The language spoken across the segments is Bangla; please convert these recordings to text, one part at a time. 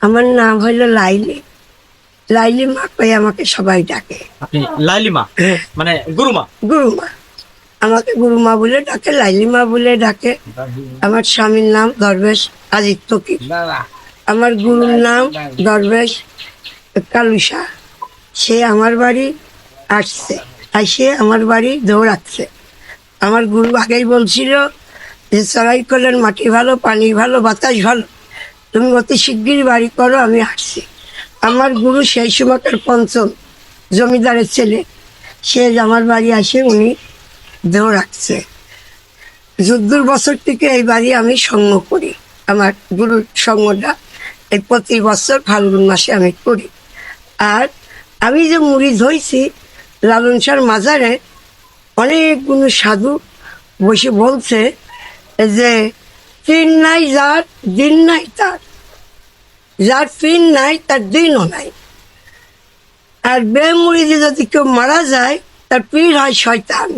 আমার নাম হলো লাইলি। লাইলি মা কই আমাকে সবাই ডাকে। আপনি লাইলিমা হ্যাঁ। মানে গুরুমা গুরুমা আমাকে গুরুমা বলে ডাকে লাইলি মা বলে ডাকে। আমার স্বামীর নাম দরবেশ আদিত্য কি? আমার গুরুর নাম দরবেশ কালুসা সে আমার বাড়ি আসছে। আর সে আমার বাড়ি দৌড়াচ্ছে। আমার গুরু আগেই বলছিল যে চড়াই করলেন মাটি ভালো পানি ভালো বাতাস ভালো। তুমি অতি শিগগিরই বাড়ি করো, আমি আসছি। আমার গুরু সেই সময়কার পঞ্চম জমিদারের ছেলে। সে আমার বাড়ি আসে, উনি দেহ রাখছে। যুদ্ধর বছর থেকে এই বাড়ি আমি সঙ্গ করি। আমার গুরুর সঙ্গটা এই প্রতি বছর ফাল্গুন মাসে আমি করি। আর আমি যে মুড়ি ধইছি, লালন শাহর মাজারে অনেকগুলো সাধু বসে বলছে যে তিন নাই যার, দিন নাই তার। যার তিন নাই, তার দিনও নাই। আর বেমুড়িতে যদি কেউ মারা যায়, তার পীর হয় শয়তান।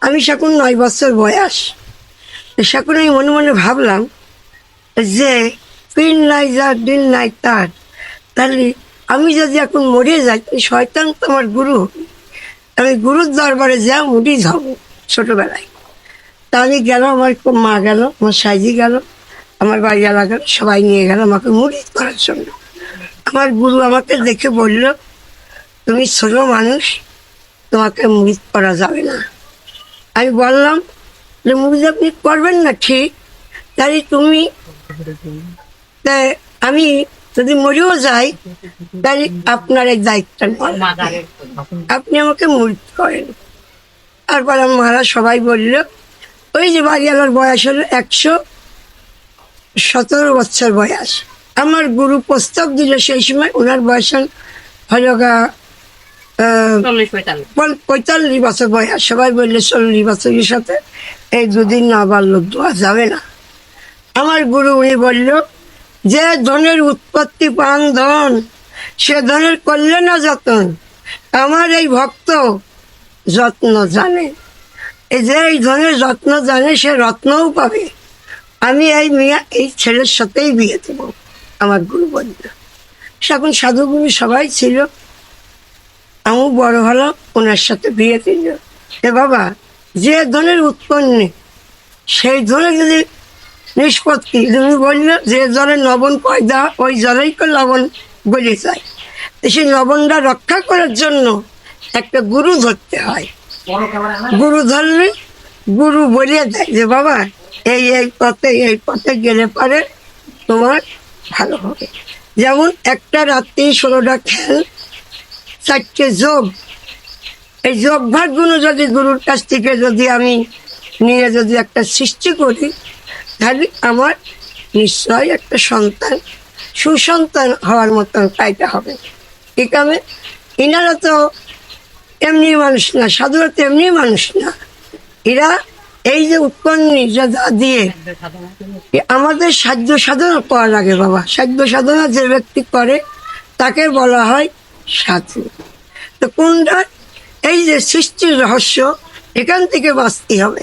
আমি সেখন নয় বছর বয়স। সেখন আমি মনে মনে ভাবলাম যে পীর নাই যার, দিন নাই তার। তাহলে আমি যদি এখন মরে যাই শয়তান তো আমার গুরু আমি গুরুর দরবারে যা মুড়ি ধরবো ছোটোবেলায়। তা গেল আমার মা গেল আমার সাইজি গেল আমার বাড়ি গেল সবাই নিয়ে গেল আমাকে মুড়ি করার জন্য। আমার গুরু আমাকে দেখে বলল তুমি ছোট মানুষ তোমাকে মুড়ি করা যাবে না। আমি বললাম যে মুড়ি আপনি করবেন না ঠিক তাহলে তুমি আমি যদি মরেও যাই তাহলে আপনার এই লাগবে। আপনি আমাকে মুড়ি করেন। তারপর আমার মারা সবাই বলল ওই যে বাড়িওয়ালার বয়স হলো একশো সতেরো বছর বয়স। আমার গুরু প্রস্তাব দিল সেই সময় ওনার বয়স হলো গা পঁয়তাল্লিশ। বছর বয়স। সবাই বললে চল্লিশ বছরের সাথে এই দুদিন না বাড়লো দেওয়া যাবে না। আমার গুরু উনি বলল যে ধনের উৎপত্তি পান ধন সে ধনের করলে না যত্ন। আমার এই ভক্ত যত্ন জানে। এই যে এই ধরনের যত্ন জানে, সে রত্নও পাবে। আমি এই মেয়ে, এই ছেলের সাথেই বিয়ে দেবো, আমার গুরু বলল এখন সাধুগুরু সবাই ছিল। আমি বড় হলাম ওনার সাথে বিয়ে দিল। এ বাবা, যে ধনের উৎপন্ন, সেই ধরে যদি নিষ্পত্তি, তুমি বললে যে জলে লবণ পয়দা, ওই জলেই তো লবণ গলে যায়। সেই লবণটা রক্ষা করার জন্য একটা গুরু ধরতে হয়। গুরু গুরু বলে দেয় যে, বাবা, এই এই পথে এই পথে গেলে পরে তোমার ভালো হবে। যেমন একটা রাত্রি ষোলোটা খেল, চারটে যোগ। এই যোগ ভাগগুলো যদি গুরুর কাছ থেকে যদি আমি নিয়ে যদি একটা সৃষ্টি করি, তাহলে আমার নিশ্চয় একটা সন্তান, সুসন্তান হওয়ার মতন পাইতে হবে। ঠিক আছে এনারা তো এমনি মানুষ না, সাধুরা তো এমনি মানুষ না। এরা এই যে উৎপন্ন দিয়ে আমাদের সাধ্য সাধনা করা লাগে বাবা। সাধ্য সাধনা যে ব্যক্তি করে, তাকে বলা হয় সাধু। তো কোনটা? এই যে সৃষ্টির রহস্য, এখান থেকে বাঁচতে হবে।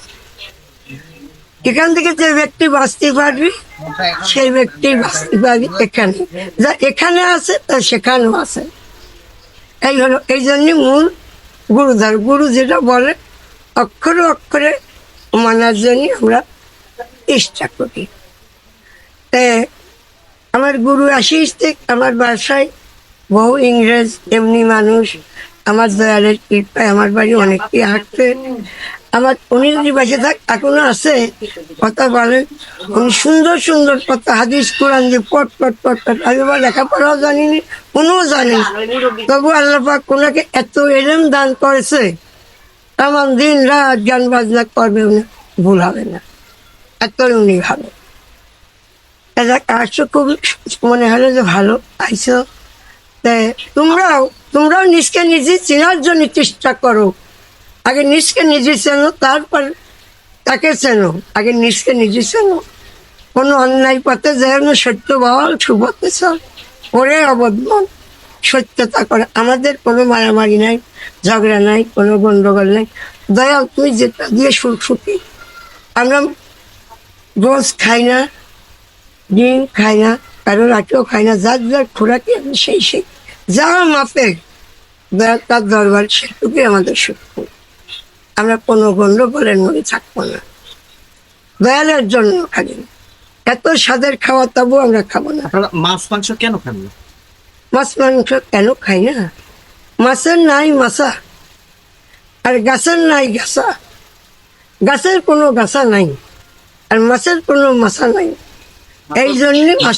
এখান থেকে যে ব্যক্তি বাঁচতে পারবি, সেই ব্যক্তি বাঁচতে পারবি এখানে। যা এখানে আছে, তা সেখানেও আছে। এই হলো, এই জন্য মূল গুরুধর গুরু যেটা বলে, অক্ষরে অক্ষরে মানার জন্য আমরা চেষ্টা করি। আমার গুরু আশিস থেকে আমার বাসায় বহু ইংরেজ, এমনি মানুষ আমার দয়ালের কৃপায় আমার বাড়ি অনেকেই হাঁটতে আমার উনি যদি বেঁচে থাক, এখনও আছে। কথা বলেন উনি সুন্দর সুন্দর কথা, হাদিস, কোরআন যে পট পট পট পট আমি আবার লেখাপড়াও জানিনি, উনিও জানেন। তবু আল্লাহ পাক ওনাকে এত এলেম দান করেছে। এমন দিন রাত গান বাজনা করবে উনি, ভুল হবে না। এত উনি ভালো। আসছো খুব মনে হলো যে ভালো আইসো তোমরাও তোমরাও নিজকে নিজে চেনার জন্য চেষ্টা করো। আগে নিজকে নিজে চেনো, তারপর তাকে চেনো। আগে নিজকে নিজে চেনো। কোনো অন্যায় পথে যেন সত্য বল সুপথে চল ওরে অবদমন, সত্যতা করে। আমাদের কোনো মারামারি নাই, ঝগড়া নাই, কোনো গন্ডগোল নাই। দয়াল, তুই যেটা দিয়ে সুখ সুখী। আমরা গোস খাই না, ডিম খাই না, কারও রাতেও খাই না, যার যার খোরাকি সেই সেই। যা মাপে। তার দরবার সেটুকুই আমাদের সত্য আমরা কোনো গণ্ডগোলের মধ্যে থাকব না। দয়ালের জন্য খালি। এত স্বাদের খাওয়া তবু আমরা খাব না। মাছ মাংস কেন না? মাছ মাংস কেন খাই না? মাছের নাই মাছা। আর গাছের নাই গাছা। গাছের কোনো গাছা নাই। আর মাছের কোনো মাছা নাই। এই জন্যে মাছ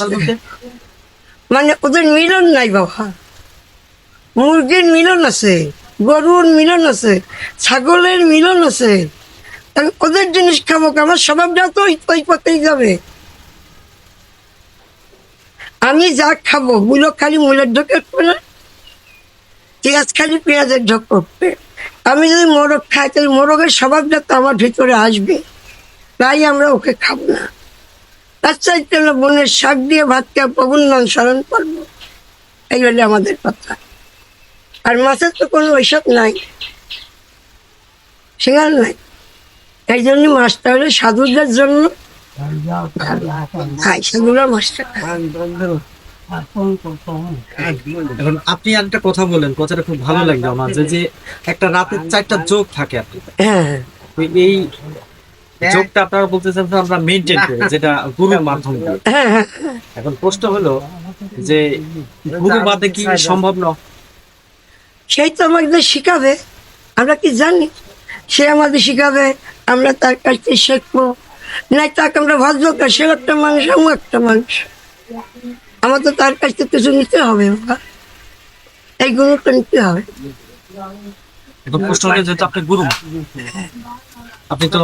মানে ওদের মিলন নাই বাবা। মুরগির মিলন আছে, গরুর মিলন আছে, ছাগলের মিলন আছে। ওদের জিনিস খাব? আমার স্বভাবটা তো ওই- পথেই যাবে। আমি যা খাবগুলো খালি মূলের ঢোক না। পেঁয়াজ খালি পেঁয়াজের ঢোক উঠবে। আমি যদি মোরগ খাই, তাহলে মোরগের স্বভাবটা তো আমার ভিতরে আসবে। তাই আমরা ওকে খাব না। তার চাইতে বোনের শাক দিয়ে ভাত খেয়ে নাম স্মরণ করব। এই আমাদের কথা। আর মাছের তো কোনো ওইসব নাই। শিঙাল নাই। এই জন্য মাছটা হলো সাধুদের জন্য খাই সাধুরা মাছটা এখন আপনি একটা কথা বলেন কথাটা খুব ভালো লাগল আমার যে একটা রাতের চারটা যোগ থাকে আপনি। হ্যাঁ এই যোগটা আপনারা আমরা মেনটেন করি যেটা গুরুর মাধ্যমে। হ্যাঁ হ্যাঁ। এখন প্রশ্ন হলো যে গুরু বাদে কি সম্ভব না সেই তো আমাদের শিখাবে। আমরা কি জানি? সে আমাদের শিখাবে, আমরা তার কাছ থেকে শিখব। নাই তাকে আমরা কে? সেও একটা মানুষ, আমিও একটা মানুষ। আমার তো তার কাছ থেকে কিছু নিতে হবে এই গুরুটা নিতে হবে। আপনি তো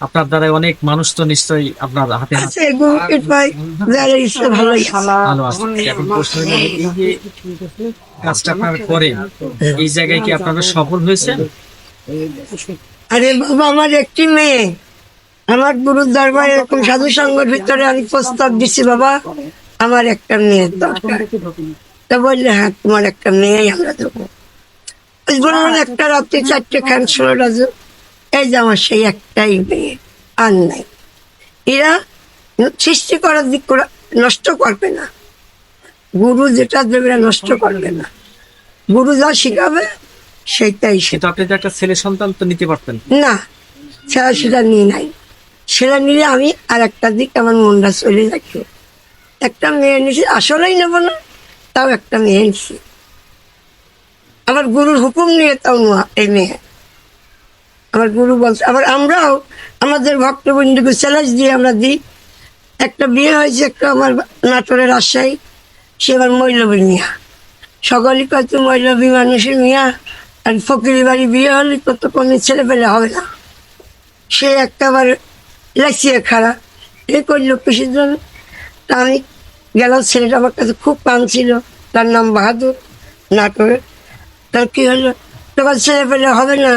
আপনার দ্বারা অনেক মানুষ তো নিশ্চয়ই আপনার হাতে আচ্ছা কাজটা আপনারা করেন এই জায়গায় কি আপনারা সফল হয়েছেন? আরে বাবা আমার একটি মেয়ে। আমার গুরুর দরবারে এরকম সাধু সঙ্গের ভিতরে আমি প্রস্তাব দিচ্ছি বাবা। আমার একটা মেয়ের দরকার। তা বললে হ্যাঁ তোমার একটা মেয়েই আমরা দেবো। একটা রাত্রে চারটে খান ষোলো ডজন এই যে আমার সেই একটাই মেয়ে আর নাই। এরা সৃষ্টি করার দিক করে নষ্ট করবে না। গুরু যেটা দেবে নষ্ট করবে না। গুরু যা শিখাবে সেটাই কিন্তু আপনি একটা ছেলে সন্তান তো নিতে পারতেন। না সেটা সেটা নিয়ে নাই। সেটা নিলে আমি আর একটা দিক আমার মনটা চলে যাচ্ছে। একটা মেয়ে নিছি আসলেই নেব না তাও একটা মেয়ে নিছি। আমার গুরুর হুকুম নিয়ে তাও নোয়া এই মেয়ে। আমার গুরু বলছে, আবার আমরাও আমাদের ভক্তবৃন্দকে চ্যালেঞ্জ দিয়ে আমরা দিই। একটা বিয়ে হয়েছে, একটা আমার নাটোরের রাজশাহী, সে আবার মৈলবী মিয়া। সকলই কত মৈলবী মানুষের মিয়া, আর ফকিরি বাড়ি বিয়ে হলে তত কোনো ছেলে পেলে হবে না। সে একটা আবার লাচিয়ে খারাপ এ করল জন্য তা আমি গেলাম, ছেলেটা আমার কাছে খুব পান ছিল। তার নাম বাহাদুর নাটোরে তার কী হলো? তখন ছেলে পেলে হবে না।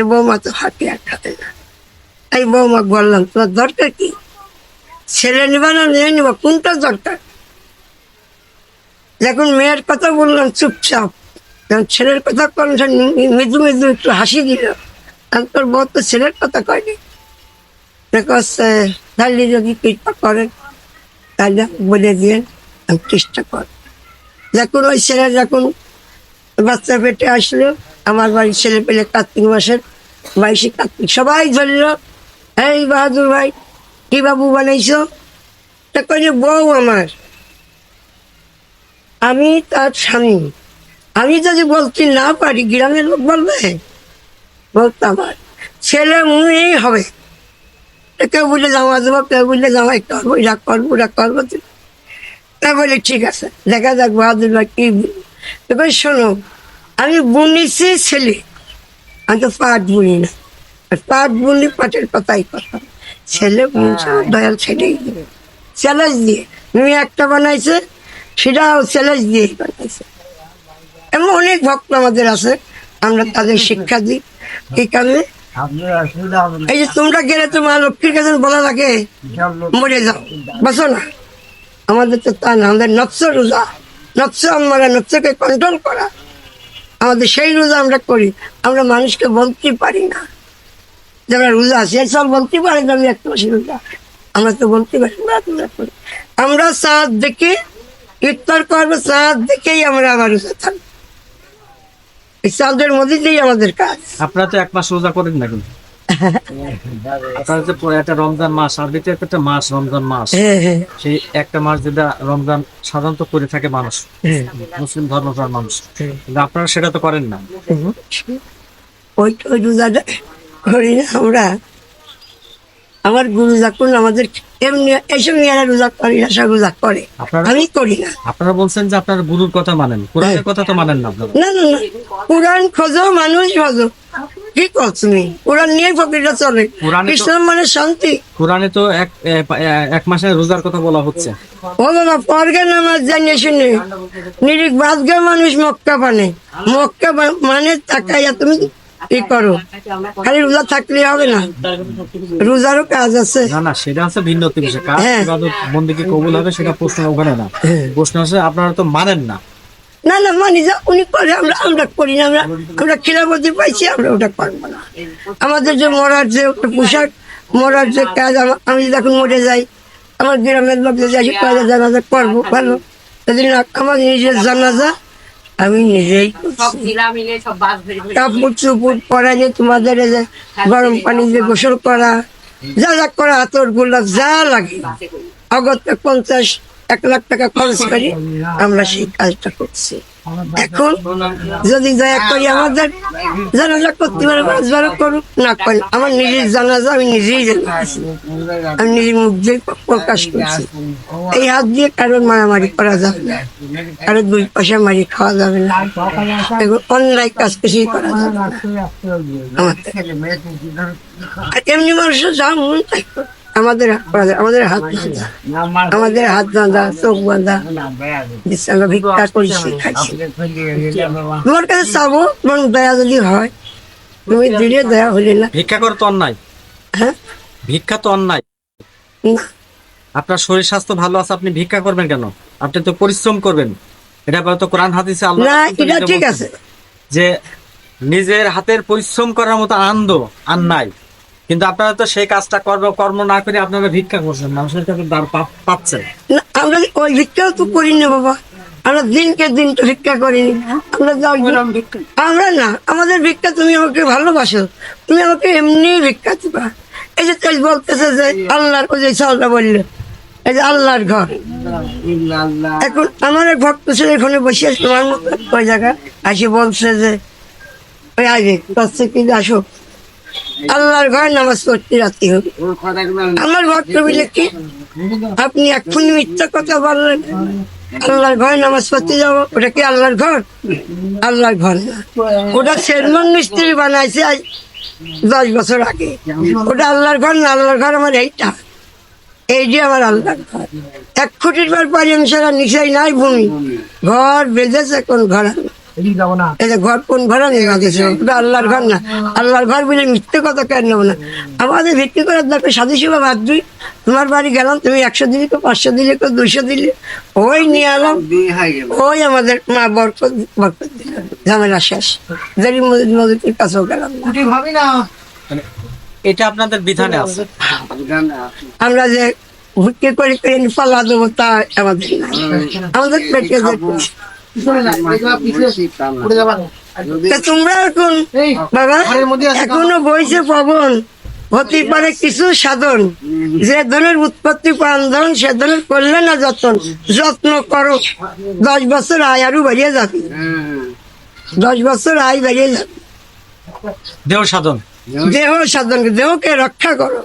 এ বৌমা তো হাতে আর খাবে না। এই বৌমা বললাম, তোমার দরকার কি? ছেলে নেবা না, মেয়ে নেবা? কোনটা দরকার? যখন মেয়ের কথা বললাম, চুপচাপ। যখন ছেলের কথা করলাম সে মৃদু মৃদু একটু হাসি দিল। আমি তোর বউ তো ছেলের কথা কয়নি তাহলে যদি কৃপা করেন তাহলে বলে দিয়ে আমি চেষ্টা কর যখন ওই ছেলে যখন বাচ্চা পেটে আসলো, আমার বাড়ির ছেলে পেলে কার্তিক মাসের বাইশে কার্তিক সবাই ধরল, এই বাহাদুর ভাই, কি বাবু বানাইছো? তা কই যে বউ আমার। আমি তার স্বামী। আমি যদি বলতে না পারি, গ্রামের লোক বলবে? বলতে আমার। ছেলে মুই হবে। কেউ বলে জামা দেবো কেউ বললে জামাই করব এটা করব ওটা করব তা বলে, ঠিক আছে, দেখা যাক বাহাদুর ভাই কি শোনো, আমি বুনিছি ছেলে। আমি তো পাট বুনি না। আর পাট বুনি পাটের কথাই কথা। ছেলে বুনছে দয়াল ছেলেই দিবে চ্যালেঞ্জ দিয়ে। মেয়ে একটা বানাইছে সেটাও চ্যালেঞ্জ দিয়েই বানাইছে। এমন অনেক ভক্ত আমাদের আছে আমরা তাদের শিক্ষা দিই। এই কারণে এই যে তোমরা গেলে তো মা লক্ষ্মীর কাছে বলা লাগে মরে যাও। বাসো না। আমাদের তো তা না আমাদের নৎস রোজা নৎস আমরা নৎসকে কন্ট্রোল করা। আমাদের সেই রোজা আমরা করি আমরা মানুষকে বলতে পারি না। যারা রোজা আছে সব বলতে পারি না আমি একটা মাসে রোজা। আমরা তো বলতে পারি না, আমরা করি। আমরা চাঁদ দেখে ইফতার করব চাঁদ দেখেই আমরা আবার রোজা থাকব। এই চাঁদের মধ্যে দিয়েই আমাদের কাজ। আপনারা তো এক মাস রোজা করেন না কিন্তু। আপনারা যে একটা রমজান মাস আরবিতে একটা মাস রমজান মাস। হ্যাঁ হ্যাঁ। সেই একটা মাস যেটা রমজান সাধারণত করে থাকে মানুষ হ্যাঁ। মুসলিম ধর্মপ্রাণ মানুষ। কিন্তু আপনারা সেটা তো করেন না। ওই ওই রোজাটা করি না আমরা। আমার গুরু যখন আমাদের এমনি এইসব মেয়েরা রোজা করে না সব রোজা করে। আপনারা আমি করি না। আপনারা বলছেন যে আপনার গুরুর কথা মানেন। কোরআনের কথা তো মানেন না না না। কোরআন খোঁজো মানুষ খোঁজো। কি করছ কোরআন নিয়ে চলে ইসলাম মানে শান্তি। কোরআনে তো এক এক মাসের রোজার কথা বলা হচ্ছে। ও বাবা পরগে নামাজ জানিয়ে শুনে। নিরিক বাদগা মানুষ মক্কা পানে মক্কা মানে তাকাইয়া তুমি ই করো? খালি রোজা থাকলে হবে না। রোজারও কাজ আছে। না না সেটা হচ্ছে ভিন্ন বিষয় কার হ্যাঁ। কবুল হবে সেটা প্রশ্ন ওখানে না। প্রশ্ন হচ্ছে আপনারা তো মানেন না। না না মানি যা উনি করে আমরা আমরা করি না আমরা আমরা খিলাপতি পাইছি আমরা ওটা করব না। আমাদের যে মরার যে একটা পোশাক মরার যে কাজ আমি যদি এখন মরে যাই আমার গ্রামের লোক যদি আসি কাজে জানাজা করব ভালো সেদিন আমার নিজের জানাজা আমি নিজেই কাপড় চুপুর পরা যে তোমাদের যে গরম পানি দিয়ে গোসল করা যা যা করা হাতর গোলাপ যা লাগে। অগত পঞ্চাশ এক লাখ টাকা খরচ করি, আমরা সেই কাজটা করছি। এখন যদি দয়া করি আমাদের জানাজা করতে পারে পাঁচবারও করুক, না করে আমার নিজের জানাজা আমি নিজেই জানাচ্ছি আমি নিজের মুখ দিয়ে প্রকাশ করছি। এই হাত দিয়ে কারোর মারামারি করা যাবে না, কারোর দুই পয়সা মারি খাওয়া যাবে না। এগুলো অন্যায় কাজ কিছুই করা যাবে না। আমার এমনি মানুষের যা মন তাই করে। আমাদের আমাদের হাত বাঁধা আমাদের হাত বাঁধা চোখ বাঁধা। আমরা ভিক্ষা করছি খাইছি তোমার কাছে চাবো মন দয়া যদি হয়। তুমি দিলে দয়া হলে না। ভিক্ষা করে তো অন্যায়। হ্যাঁ? ভিক্ষা তো অন্যায়। আপনার শরীর স্বাস্থ্য ভালো আছে আপনি ভিক্ষা করবেন কেন? আপনি তো পরিশ্রম করবেন। এটা তো কোরআন হাদিসে আল্লাহ এটা ঠিক আছে। যে নিজের হাতের পরিশ্রম করার মতো আনন্দ আর নাই। কিন্তু আপনারা তো সেই কাজটা কর্ম কর্ম না করে আপনারা ভিক্ষা করছেন। মানুষের কাছে দাঁড় পাচ্ছেন না, আমরা ওই ভিক্ষাও তো করি না বাবা। আমরা দিনকে দিন তো ভিক্ষা করিনি। আমরা আমরা না আমাদের ভিক্ষা তুমি আমাকে ভালোবাসো। তুমি আমাকে এমনি ভিক্ষা দিবা। এই যে তেল বলতেছে যে আল্লাহর ওই যে চালটা বললে এই যে আল্লাহর ঘর। এখন আমার এক ভক্ত ছিল এখানে বসে আছে তোমার মতো ওই জায়গা আসে বলছে যে ওই আগে কাছ থেকে আসো? আল্লাহর ঘর নামাজ পড়তে রাখতে হবে। আমার ভক্ত বলে কি? আপনি এক্ষুনি মিথ্যা কথা বললেন। আল্লাহর ঘরে নামাজ পড়তে যাব, ওটা কি আল্লাহর ঘর? আল্লাহর ঘর না। ওটা সেলমন মিস্ত্রি বানাইছে আজ দশ বছর আগে। ওটা আল্লাহর ঘর না, আল্লাহর ঘর আমার এইটা। এই যে আমার আল্লাহর ঘর। এক ফুটির পর পারি আমি সারা নিচাই নাই ভূমি। ঘর বেঁধেছে কোন ঘর আর না। এই যে ঘর কোন ঘর আমি বাঁধেছে ওটা আল্লাহর ঘর না। আল্লাহর ঘর বলে মিথ্যে কথা কেন নেব না? আমাদের ভিত্তি করার দরকার সাধু সেবা বাদ দুই তোমার বাড়ি গেলাম তুমি একশো দিলে কেউ পাঁচশো দিলে কেউ দুইশো দিলে। ওই নিয়ে এলাম। ওই আমাদের মা বরকত বরকত দিল। ঝামেলা শেষ। দেরি মজুদ কাছেও গেলাম না। মানে এটা আপনাদের বিধানে আছে। আমরা যে ভিত্তি করে পাল্লা দেবো তা আমাদের নাই। আমাদের পেটে তোমরা এখন বাবা এখনও বইছে পবন। হতে পারে কিছু সাধন। যে ধরনের উৎপত্তি প্রান্ধন সে ধরনের করলে না যত্ন। যত্ন করো। দশ বছর আয় আরও বাড়িয়ে যাবে। দশ বছর আয় বাড়িয়ে যাবে। দেহ সাধন। দেহ সাধন দেহকে রক্ষা করো।